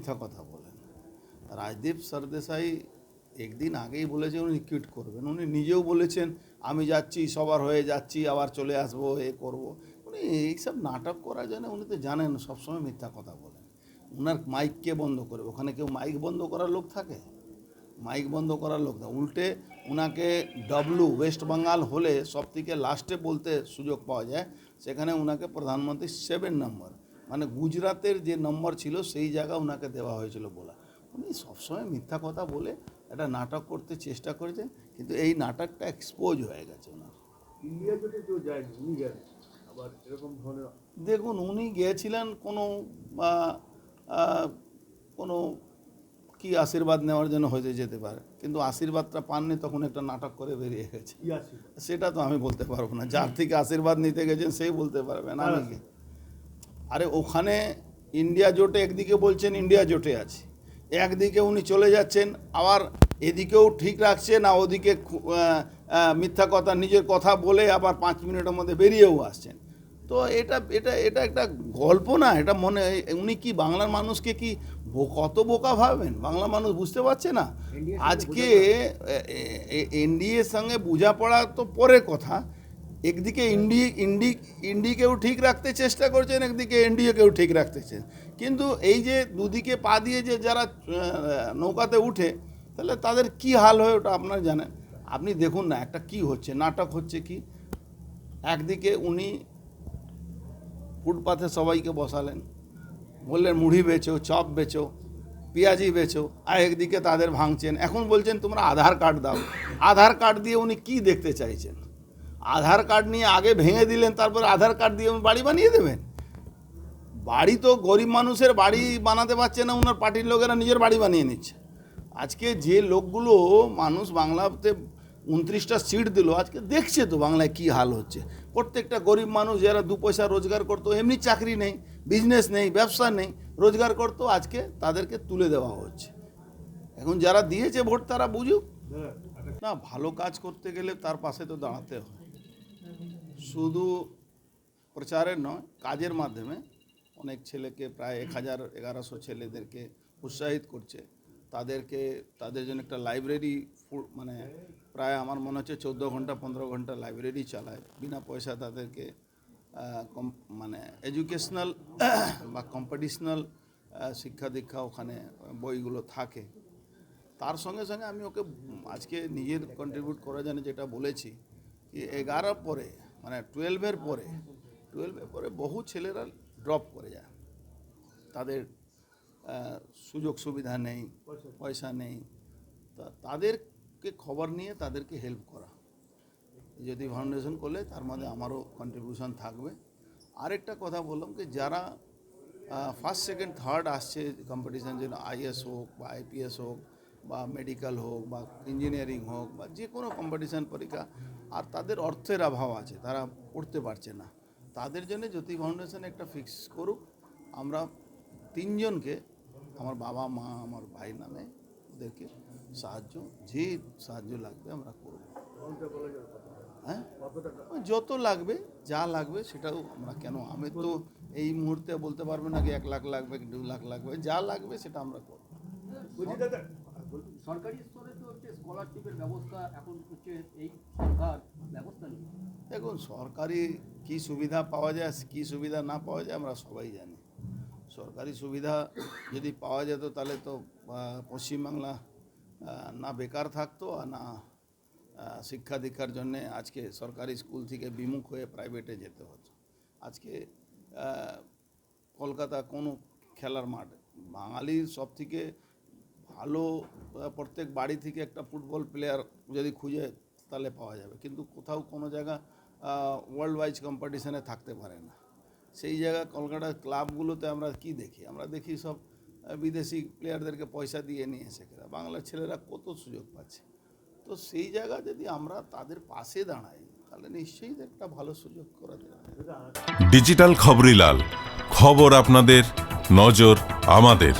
মিথ্যা কথা বলেন। রাজদীপ সরদেশাই একদিন আগেই বলেছে উনি কুইট করবেন। উনি নিজেও বলেছেন, আমি যাচ্ছি, সবার হয়ে যাচ্ছি, আবার চলে আসব, এ করব। উনি এইসব নাটক করার জন্য উনি তো জানেন, সবসময় মিথ্যা কথা বলেন। ওনার মাইক কে বন্ধ করবে ওখানে কেউ মাইক বন্ধ করার লোক থাকে? মাইক বন্ধ করার লোক না উল্টে ওনাকে ডব্লু ওয়েস্ট বেঙ্গল হলে সব থেকে লাস্টে বলতে সুযোগ পাওয়া যায়, সেখানে ওনাকে প্রধানমন্ত্রী সেভেন নম্বর মানে গুজরাতের যে নম্বর ছিল সেই জায়গা ওনাকে দেওয়া হয়েছিল বলা। উনি সবসময় মিথ্যা কথা বলে একটা নাটক করতে চেষ্টা করেছেন কিন্তু এই নাটকটা এক্সপোজ হয়ে গেছে ওনার ইন্ডিয়া কেউ উনি গেলেন। আবার এরকম ধরনের দেখুন উনি গিয়েছিলেন কোনো কোনো কি আশীর্বাদ নেওয়ার জন্য হয়তো যেতে পারে কিন্তু আশীর্বাদটা পাননি তখন একটা নাটক করে বেরিয়ে গেছে। সেটা তো আমি বলতে পারব না। যার থেকে আশীর্বাদ নিতে গেছেন সেই বলতে পারবেন। আমি আরে ওখানে ইন্ডিয়া জোটে একদিকে বলছেন ইন্ডিয়া জোটে আছে একদিকে উনি চলে যাচ্ছেন আবার এদিকেও ঠিক রাখছে না ওদিকে মিথ্যা কথা নিজের কথা বলে আবার পাঁচ মিনিটের মধ্যে বেরিয়েও আসছেন। তো এটা এটা এটা একটা গল্প না এটা মনে উনি কি বাংলার মানুষকে কি কত বোকা ভাবেন বাংলা মানুষ বুঝতে পারছে না। আজকে এনডিএর সঙ্গে বোঝাপড়া তো পরের কথা। একদিকে ইন্ডি ইন্ডি ইন্ডিকেও ঠিক রাখতে চেষ্টা করছেন, একদিকে এনডিএকেও ঠিক রাখতেছেন কিন্তু এই যে দুদিকে পা দিয়ে যে যারা নৌকাতে উঠে, তাহলে তাদের কি হাল হয় ওটা আপনারা জানেন। আপনি দেখুন না, একটা কি হচ্ছে, নাটক হচ্ছে কি? একদিকে উনি ফুটপাথে সবাইকে বসালেন, বললেন, মুড়ি বেচো, চপ বেচো, পেঁয়াজি বেচো, আর একদিকে তাদের ভাঙছেন। এখন বলছেন, তোমরা আধার কার্ড দাও। আধার কার্ড দিয়ে উনি কি দেখতে চাইছেন? আধার কার্ড নিয়ে আগে ভেঙে দিলেন তারপর আধার কার্ড দিয়ে বাড়ি বানিয়ে দেবেন? বাড়ি তো গরিব মানুষের বাড়ি বানাতে পারছে না ওনার পার্টির লোকেরা নিজের বাড়ি বানিয়ে নিচ্ছে। আজকে যে লোকগুলো মানুষ বাংলাতে উনত্রিশটা সিট দিল আজকে দেখছে তো বাংলায় কি হাল হচ্ছে। প্রত্যেকটা গরিব মানুষ যারা দু পয়সা রোজগার করতো এমনি চাকরি নেই বিজনেস নেই ব্যবসা নেই রোজগার করতো আজকে তাদেরকে তুলে দেওয়া হচ্ছে। এখন যারা দিয়েছে ভোট তারা বুঝুক। না ভালো কাজ করতে গেলে তার পাশে তো দাঁড়াতে হয়। শুধু প্রচারের নয়, কাজের মাধ্যমে অনেক ছেলেকে প্রায় এক হাজার এগারোশো ছেলেদেরকে উৎসাহিত করছে। তাদেরকে, তাদের জন্য একটা লাইব্রেরি মানে প্রায় আমার মনে হচ্ছে চোদ্দ ঘণ্টা, পনেরো ঘণ্টা লাইব্রেরি চালায়। বিনা পয়সা তাদেরকে মানে এডুকেশনাল বা কম্পিটিশনাল শিক্ষা দীক্ষা ওখানে বইগুলো থাকে। তার সঙ্গে সঙ্গে আমি ওকে আজকে নিজের কন্ট্রিবিউট করার জন্য যেটা বলেছি কি এগারো পরে মানে টুয়েলভের পরে টুয়েলভের পরে বহু ছেলেরা ড্রপ করে যায়। তাদের সুযোগ সুবিধা নেই, পয়সা নেই। তা তাদেরকে খবর নিয়ে তাদেরকে হেল্প করা। যদি ফাউন্ডেশন করলে তার মধ্যে আমারও কন্ট্রিবিউশন থাকবে। আরেকটা কথা বললাম কি, যারা ফার্স্ট সেকেন্ড থার্ড আসছে কম্পিটিশন যেন আইএস হোক বা আইপিএস হোক বা মেডিকেল হোক বা ইঞ্জিনিয়ারিং হোক বা যে কোনো কম্পিটিশান পরীক্ষা, আর তাদের অর্থের অভাব আছে, তারা পড়তে পারছে না। তাদের জন্য জ্যোতি ফাউন্ডেশন একটা ফিক্স করুক। আমরা তিনজনকে, আমার বাবা, মা, আমার ভাই নামে ওদেরকে সাহায্য, যে সাহায্য লাগবে আমরা করব। হ্যাঁ? যত লাগবে, যা লাগবে সেটাও আমরা কেন, আমি তো এই মুহূর্তে বলতে পারব না কি এক লাখ লাগবে কি দু লাখ লাগবে, যা লাগবে সেটা আমরা করব। সরকারি স্তরে তো হচ্ছে স্কলারশিপের ব্যবস্থা এখন হচ্ছে এই সরকার ব্যবস্থা নেই দেখুন, সরকারি কি সুবিধা পাওয়া যায়, কি সুবিধা না পাওয়া যায় আমরা সবাই জানি। সরকারি সুবিধা যদি পাওয়া যেত তাহলে তো পশ্চিমবাংলা না বেকার থাকতো আর না শিক্ষা দীক্ষার জন্যে আজকে সরকারি স্কুল থেকে বিমুখ হয়ে প্রাইভেটে যেতে হতো। আজকে কলকাতা কোনো খেলার মাঠ, বাঙালির সব থেকে ভালো প্রত্যেক বাড়ি থেকে একটা ফুটবল প্লেয়ার যদি খুঁজে, তাহলে পাওয়া যাবে। কিন্তু কোথাও কোনো জায়গা ওয়ার্ল্ড ওয়াইজ কম্পিটিশানে থাকতে পারে না। সেই জায়গা কলকাতার ক্লাবগুলোতে আমরা কি দেখি? আমরা দেখি সব বিদেশি প্লেয়ারদেরকে পয়সা দিয়ে নিয়ে এসে খেলা। বাংলার ছেলেরা কত সুযোগ পাচ্ছে। তো সেই জায়গা যদি আমরা তাদের পাশে দাঁড়াই, তাহলে নিশ্চয়ই একটা ভালো সুযোগ করে ডিজিটাল খবরিলাল খবর আপনাদের, নজর আমাদের।